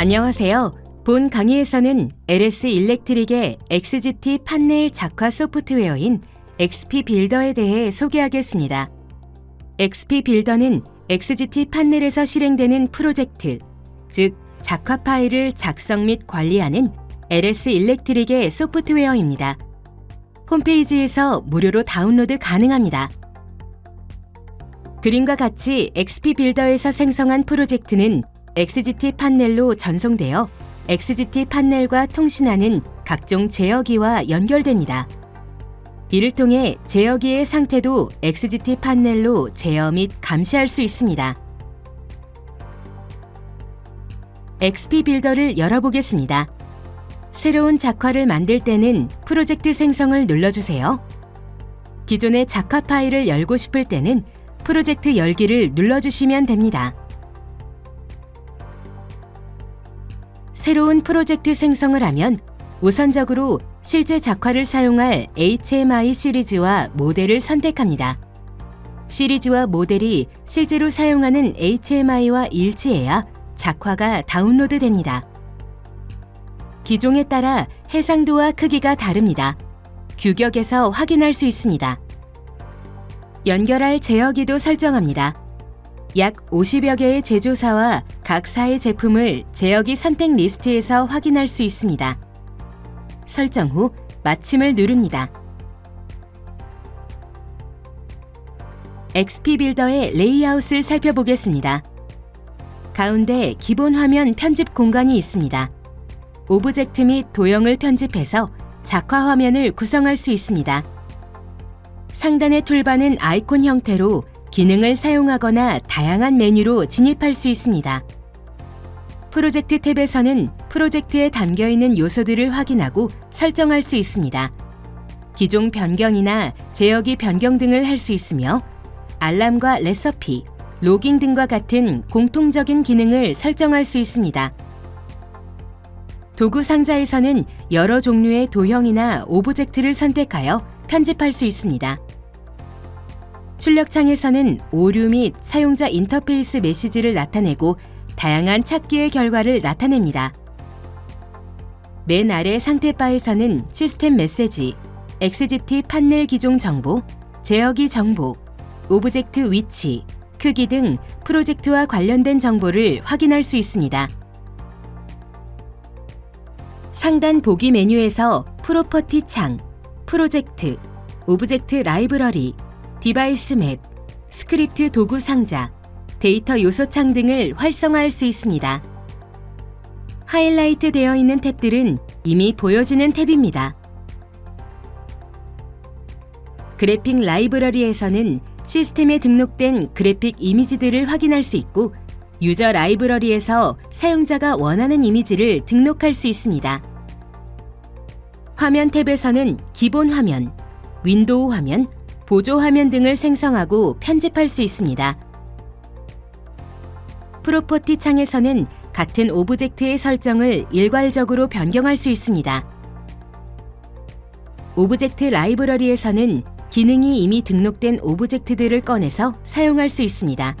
안녕하세요. 본 강의에서는 LS 일렉트릭의 XGT 판넬 작화 소프트웨어인 XP 빌더에 대해 소개하겠습니다. XP 빌더는 XGT 판넬에서 실행되는 프로젝트, 즉 작화 파일을 작성 및 관리하는 LS 일렉트릭의 소프트웨어입니다. 홈페이지에서 무료로 다운로드 가능합니다. 그림과 같이 XP 빌더에서 생성한 프로젝트는 XGT 판넬로 전송되어 XGT 판넬과 통신하는 각종 제어기와 연결됩니다. 이를 통해 제어기의 상태도 XGT 판넬로 제어 및 감시할 수 있습니다. XP 빌더를 열어보겠습니다. 새로운 작화를 만들 때는 프로젝트 생성을 눌러주세요. 기존의 작화 파일을 열고 싶을 때는 프로젝트 열기를 눌러주시면 됩니다. 새로운 프로젝트 생성을 하면 우선적으로 실제 작화를 사용할 HMI 시리즈와 모델을 선택합니다. 시리즈와 모델이 실제로 사용하는 HMI와 일치해야 작화가 다운로드 됩니다. 기종에 따라 해상도와 크기가 다릅니다. 규격에서 확인할 수 있습니다. 연결할 제어기도 설정합니다. 약 50여 개의 제조사와 각 사의 제품을 제어기 선택 리스트에서 확인할 수 있습니다. 설정 후 마침을 누릅니다. XP 빌더의 레이아웃을 살펴보겠습니다. 가운데 기본 화면 편집 공간이 있습니다. 오브젝트 및 도형을 편집해서 작화 화면을 구성할 수 있습니다. 상단의 툴바는 아이콘 형태로 기능을 사용하거나 다양한 메뉴로 진입할 수 있습니다. 프로젝트 탭에서는 프로젝트에 담겨 있는 요소들을 확인하고 설정할 수 있습니다. 기종 변경이나 제어기 변경 등을 할 수 있으며 알람과 레서피, 로깅 등과 같은 공통적인 기능을 설정할 수 있습니다. 도구 상자에서는 여러 종류의 도형이나 오브젝트를 선택하여 편집할 수 있습니다. 출력창에서는 오류 및 사용자 인터페이스 메시지를 나타내고 다양한 찾기의 결과를 나타냅니다. 맨 아래 상태 바에서는 시스템 메시지, XGT 판넬 기종 정보, 제어기 정보, 오브젝트 위치, 크기 등 프로젝트와 관련된 정보를 확인할 수 있습니다. 상단 보기 메뉴에서 프로퍼티 창, 프로젝트, 오브젝트 라이브러리, 디바이스 맵, 스크립트 도구 상자, 데이터 요소 창 등을 활성화할 수 있습니다. 하이라이트 되어 있는 탭들은 이미 보여지는 탭입니다. 그래픽 라이브러리에서는 시스템에 등록된 그래픽 이미지들을 확인할 수 있고 유저 라이브러리에서 사용자가 원하는 이미지를 등록할 수 있습니다. 화면 탭에서는 기본 화면, 윈도우 화면, 보조 화면 등을 생성하고 편집할 수 있습니다. 프로퍼티 창에서는 같은 오브젝트의 설정을 일괄적으로 변경할 수 있습니다. 오브젝트 라이브러리에서는 기능이 이미 등록된 오브젝트들을 꺼내서 사용할 수 있습니다.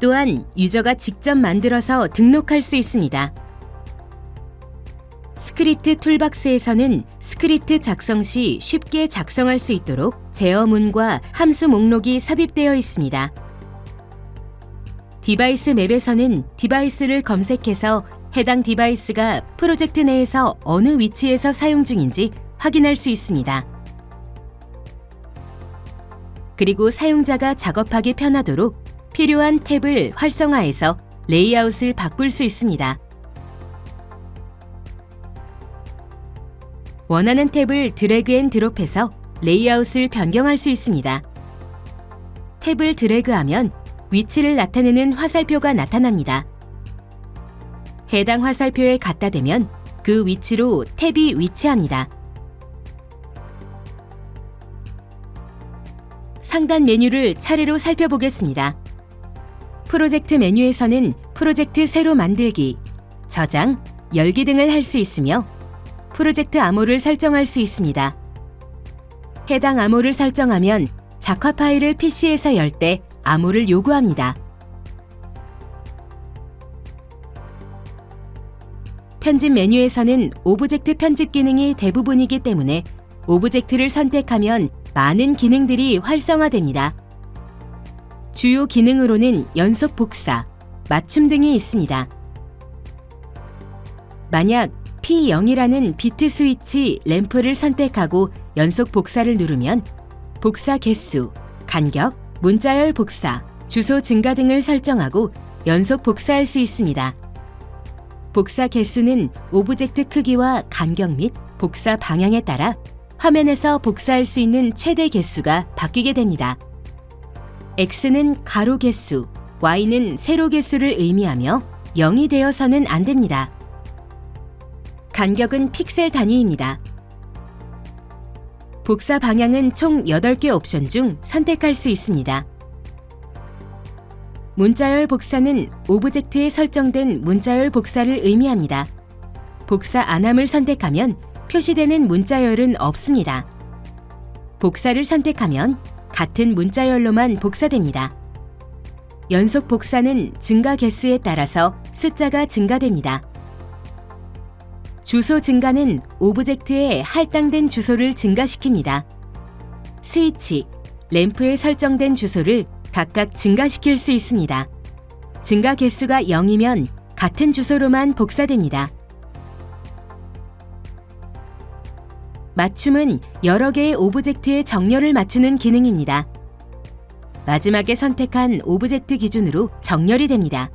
또한 유저가 직접 만들어서 등록할 수 있습니다. 스크립트 툴박스에서는 스크립트 작성 시 쉽게 작성할 수 있도록 제어문과 함수 목록이 삽입되어 있습니다. 디바이스 맵에서는 디바이스를 검색해서 해당 디바이스가 프로젝트 내에서 어느 위치에서 사용 중인지 확인할 수 있습니다. 그리고 사용자가 작업하기 편하도록 필요한 탭을 활성화해서 레이아웃을 바꿀 수 있습니다. 원하는 탭을 드래그 앤 드롭해서 레이아웃을 변경할 수 있습니다. 탭을 드래그하면 위치를 나타내는 화살표가 나타납니다. 해당 화살표에 갖다 대면 그 위치로 탭이 위치합니다. 상단 메뉴를 차례로 살펴보겠습니다. 프로젝트 메뉴에서는 프로젝트 새로 만들기, 저장, 열기 등을 할 수 있으며 프로젝트 암호를 설정할 수 있습니다. 해당 암호를 설정하면 작화 파일을 PC에서 열 때 암호를 요구합니다. 편집 메뉴에서는 오브젝트 편집 기능이 대부분이기 때문에 오브젝트를 선택하면 많은 기능들이 활성화됩니다. 주요 기능으로는 연속 복사, 맞춤 등이 있습니다. 만약 P0이라는 비트 스위치 램프를 선택하고 연속 복사를 누르면 복사 개수, 간격, 문자열 복사, 주소 증가 등을 설정하고 연속 복사할 수 있습니다. 복사 개수는 오브젝트 크기와 간격 및 복사 방향에 따라 화면에서 복사할 수 있는 최대 개수가 바뀌게 됩니다. X는 가로 개수, Y는 세로 개수를 의미하며 0이 되어서는 안 됩니다. 간격은 픽셀 단위입니다. 복사 방향은 총 8개 옵션 중 선택할 수 있습니다. 문자열 복사는 오브젝트에 설정된 문자열 복사를 의미합니다. 복사 안함을 선택하면 표시되는 문자열은 없습니다. 복사를 선택하면 같은 문자열로만 복사됩니다. 연속 복사는 증가 개수에 따라서 숫자가 증가됩니다. 주소 증가는 오브젝트에 할당된 주소를 증가시킵니다. 스위치, 램프에 설정된 주소를 각각 증가시킬 수 있습니다. 증가 개수가 0이면 같은 주소로만 복사됩니다. 맞춤은 여러 개의 오브젝트의 정렬을 맞추는 기능입니다. 마지막에 선택한 오브젝트 기준으로 정렬이 됩니다.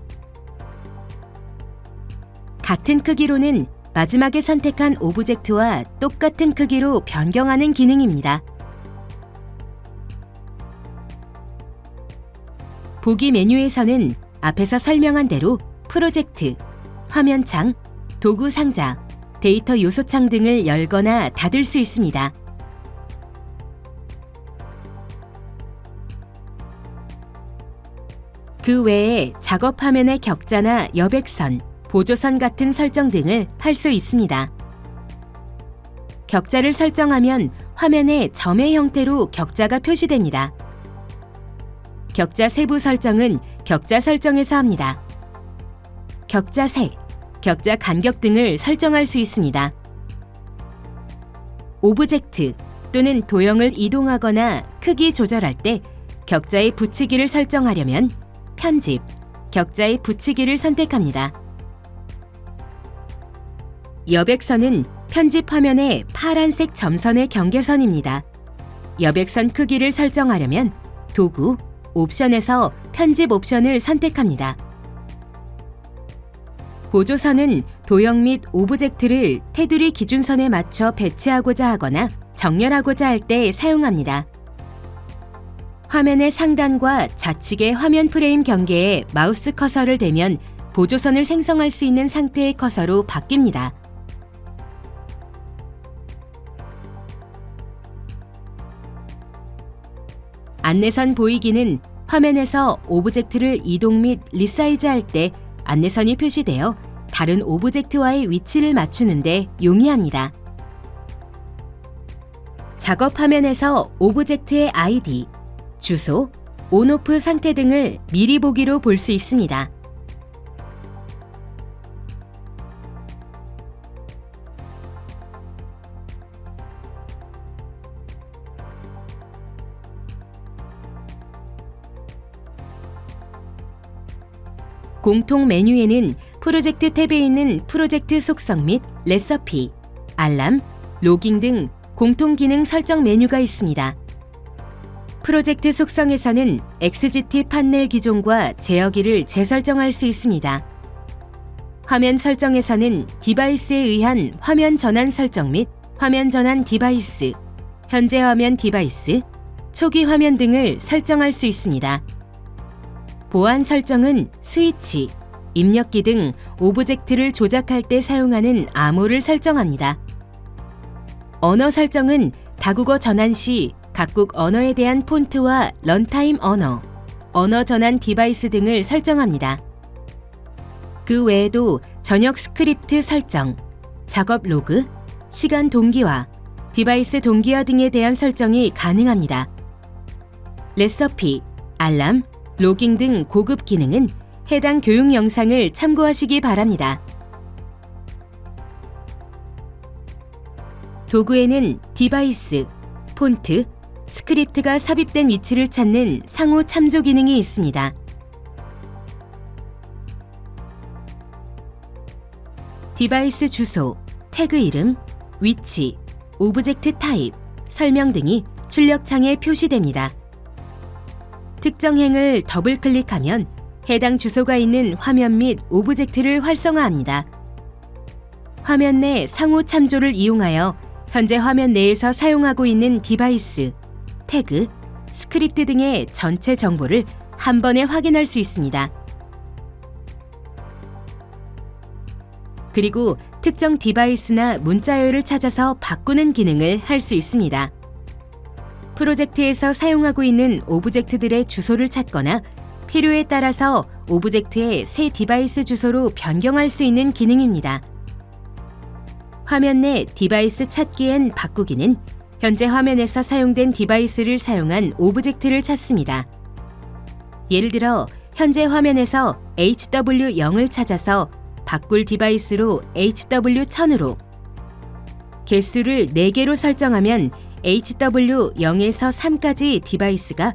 같은 크기로는 마지막에 선택한 오브젝트와 똑같은 크기로 변경하는 기능입니다. 보기 메뉴에서는 앞에서 설명한 대로 프로젝트, 화면창, 도구 상자, 데이터 요소창 등을 열거나 닫을 수 있습니다. 그 외에 작업 화면의 격자나 여백선, 보조선 같은 설정 등을 할 수 있습니다. 격자를 설정하면 화면에 점의 형태로 격자가 표시됩니다. 격자 세부 설정은 격자 설정에서 합니다. 격자 색, 격자 간격 등을 설정할 수 있습니다. 오브젝트 또는 도형을 이동하거나 크기 조절할 때 격자의 붙이기를 설정하려면 편집, 격자의 붙이기를 선택합니다. 여백선은 편집 화면의 파란색 점선의 경계선입니다. 여백선 크기를 설정하려면 도구, 옵션에서 편집 옵션을 선택합니다. 보조선은 도형 및 오브젝트를 테두리 기준선에 맞춰 배치하고자 하거나 정렬하고자 할 때 사용합니다. 화면의 상단과 좌측의 화면 프레임 경계에 마우스 커서를 대면 보조선을 생성할 수 있는 상태의 커서로 바뀝니다. 안내선 보이기는 화면에서 오브젝트를 이동 및 리사이즈 할 때 안내선이 표시되어 다른 오브젝트와의 위치를 맞추는데 용이합니다. 작업 화면에서 오브젝트의 아이디, 주소, 온오프 상태 등을 미리 보기로 볼 수 있습니다. 공통 메뉴에는 프로젝트 탭에 있는 프로젝트 속성 및 레서피, 알람, 로깅 등 공통 기능 설정 메뉴가 있습니다. 프로젝트 속성에서는 XGT 판넬 기종과 제어기를 재설정할 수 있습니다. 화면 설정에서는 디바이스에 의한 화면 전환 설정 및 화면 전환 디바이스, 현재 화면 디바이스, 초기 화면 등을 설정할 수 있습니다. 보안 설정은 스위치, 입력기 등 오브젝트를 조작할 때 사용하는 암호를 설정합니다. 언어 설정은 다국어 전환 시 각국 언어에 대한 폰트와 런타임 언어, 언어 전환 디바이스 등을 설정합니다. 그 외에도 전역 스크립트 설정, 작업 로그, 시간 동기화, 디바이스 동기화 등에 대한 설정이 가능합니다. 레서피, 알람, 로깅 등 고급 기능은 해당 교육 영상을 참고하시기 바랍니다. 도구에는 디바이스, 폰트, 스크립트가 삽입된 위치를 찾는 상호 참조 기능이 있습니다. 디바이스 주소, 태그 이름, 위치, 오브젝트 타입, 설명 등이 출력창에 표시됩니다. 특정 행을 더블 클릭하면 해당 주소가 있는 화면 및 오브젝트를 활성화합니다. 화면 내 상호 참조를 이용하여 현재 화면 내에서 사용하고 있는 디바이스, 태그, 스크립트 등의 전체 정보를 한 번에 확인할 수 있습니다. 그리고 특정 디바이스나 문자열을 찾아서 바꾸는 기능을 할 수 있습니다. 프로젝트에서 사용하고 있는 오브젝트들의 주소를 찾거나 필요에 따라서 오브젝트의 새 디바이스 주소로 변경할 수 있는 기능입니다. 화면 내 디바이스 찾기엔 바꾸기는 현재 화면에서 사용된 디바이스를 사용한 오브젝트를 찾습니다. 예를 들어 현재 화면에서 HW0을 찾아서 바꿀 디바이스로 HW1000으로 개수를 4개로 설정하면 HW0에서 3까지 디바이스가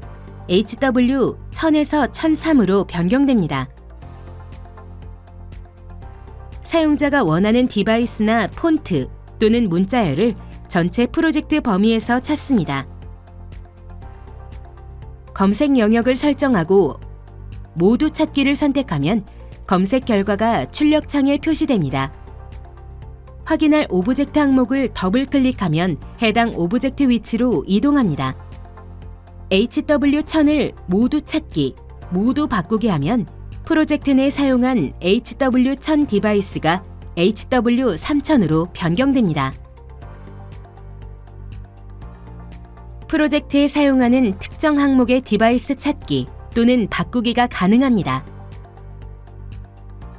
HW1000에서 1003으로 변경됩니다. 사용자가 원하는 디바이스나 폰트 또는 문자열을 전체 프로젝트 범위에서 찾습니다. 검색 영역을 설정하고 모두 찾기를 선택하면 검색 결과가 출력창에 표시됩니다. 확인할 오브젝트 항목을 더블 클릭하면 해당 오브젝트 위치로 이동합니다. HW1000을 모두 찾기, 모두 바꾸기 하면 프로젝트 내 사용한 HW1000 디바이스가 HW3000으로 변경됩니다. 프로젝트에 사용하는 특정 항목의 디바이스 찾기 또는 바꾸기가 가능합니다.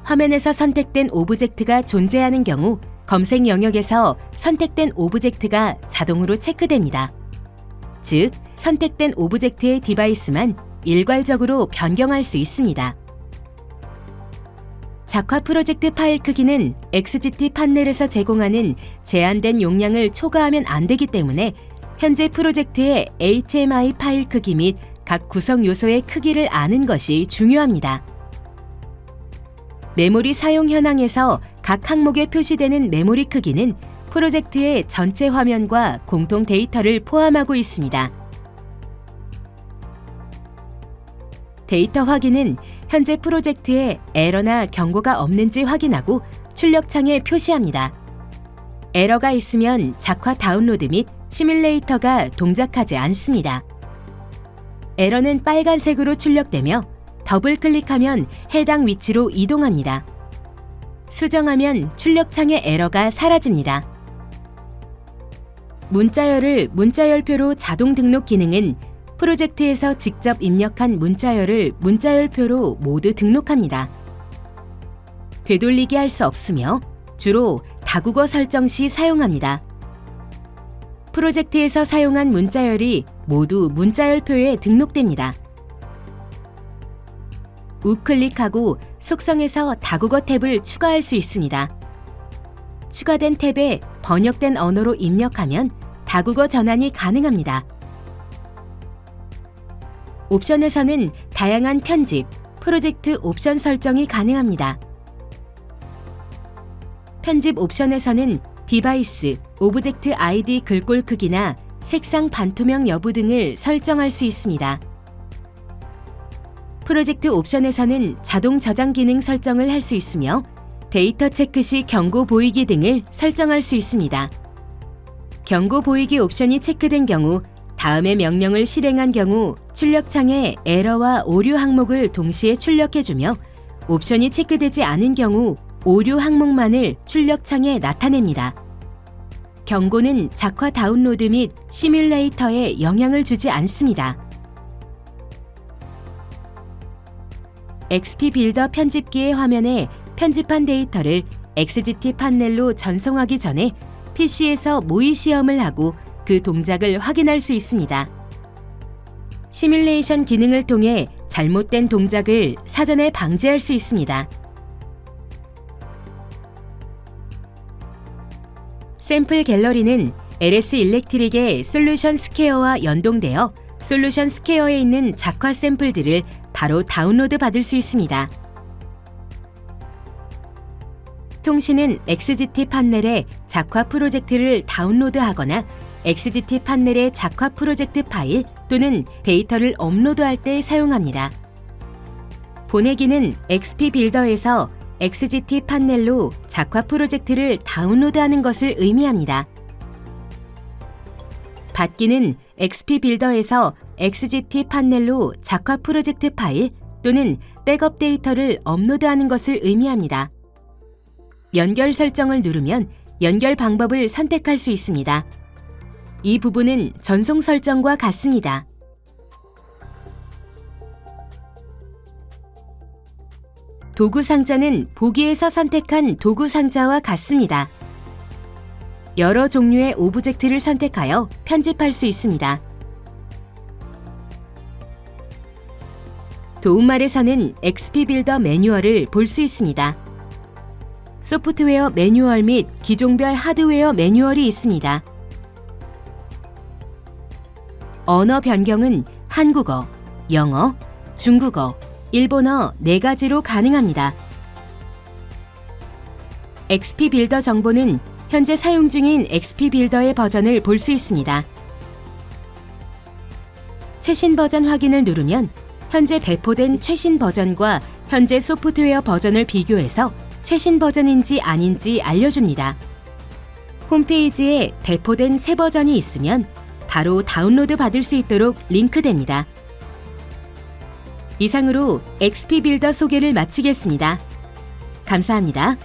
화면에서 선택된 오브젝트가 존재하는 경우 검색 영역에서 선택된 오브젝트가 자동으로 체크됩니다. 즉, 선택된 오브젝트의 디바이스만 일괄적으로 변경할 수 있습니다. 작화 프로젝트 파일 크기는 XGT 판넬에서 제공하는 제한된 용량을 초과하면 안 되기 때문에 현재 프로젝트의 HMI 파일 크기 및 각 구성 요소의 크기를 아는 것이 중요합니다. 메모리 사용 현황에서 각 항목에 표시되는 메모리 크기는 프로젝트의 전체 화면과 공통 데이터를 포함하고 있습니다. 데이터 확인은 현재 프로젝트에 에러나 경고가 없는지 확인하고 출력창에 표시합니다. 에러가 있으면 작화 다운로드 및 시뮬레이터가 동작하지 않습니다. 에러는 빨간색으로 출력되며 더블 클릭하면 해당 위치로 이동합니다. 수정하면 출력창의 에러가 사라집니다. 문자열을 문자열표로 자동 등록 기능은 프로젝트에서 직접 입력한 문자열을 문자열표로 모두 등록합니다. 되돌리기 할 수 없으며 주로 다국어 설정 시 사용합니다. 프로젝트에서 사용한 문자열이 모두 문자열표에 등록됩니다. 우클릭하고 속성에서 다국어 탭을 추가할 수 있습니다. 추가된 탭에 번역된 언어로 입력하면 다국어 전환이 가능합니다. 옵션에서는 다양한 편집, 프로젝트 옵션 설정이 가능합니다. 편집 옵션에서는 디바이스, 오브젝트 아이디 글꼴 크기나 색상 반투명 여부 등을 설정할 수 있습니다. 프로젝트 옵션에서는 자동 저장 기능 설정을 할 수 있으며 데이터 체크 시 경고 보이기 등을 설정할 수 있습니다. 경고 보이기 옵션이 체크된 경우 다음의 명령을 실행한 경우 출력창에 에러와 오류 항목을 동시에 출력해주며 옵션이 체크되지 않은 경우 오류 항목만을 출력창에 나타냅니다. 경고는 작화 다운로드 및 시뮬레이터에 영향을 주지 않습니다. XP 빌더 편집기의 화면에 편집한 데이터를 XGT 판넬로 전송하기 전에 PC에서 모의 시험을 하고 그 동작을 확인할 수 있습니다. 시뮬레이션 기능을 통해 잘못된 동작을 사전에 방지할 수 있습니다. 샘플 갤러리는 LS 일렉트릭의 솔루션 스퀘어와 연동되어 솔루션 스퀘어에 있는 작화 샘플들을 바로 다운로드 받을 수 있습니다. 통신은 XGT 판넬에 작화 프로젝트를 다운로드하거나 XGT 판넬의 작화 프로젝트 파일 또는 데이터를 업로드할 때 사용합니다. 보내기는 XP 빌더에서 XGT 판넬로 작화 프로젝트를 다운로드하는 것을 의미합니다. 받기는 XP 빌더에서 XGT 판넬로 작화 프로젝트 파일 또는 백업 데이터를 업로드하는 것을 의미합니다. 연결 설정을 누르면 연결 방법을 선택할 수 있습니다. 이 부분은 전송 설정과 같습니다. 도구 상자는 보기에서 선택한 도구 상자와 같습니다. 여러 종류의 오브젝트를 선택하여 편집할 수 있습니다. 도움말에서는 XP 빌더 매뉴얼을 볼 수 있습니다. 소프트웨어 매뉴얼 및 기종별 하드웨어 매뉴얼이 있습니다. 언어 변경은 한국어, 영어, 중국어, 일본어 네 가지로 가능합니다. XP 빌더 정보는 현재 사용 중인 XP 빌더의 버전을 볼 수 있습니다. 최신 버전 확인을 누르면 현재 배포된 최신 버전과 현재 소프트웨어 버전을 비교해서 최신 버전인지 아닌지 알려줍니다. 홈페이지에 배포된 새 버전이 있으면 바로 다운로드 받을 수 있도록 링크됩니다. 이상으로 XP 빌더 소개를 마치겠습니다. 감사합니다.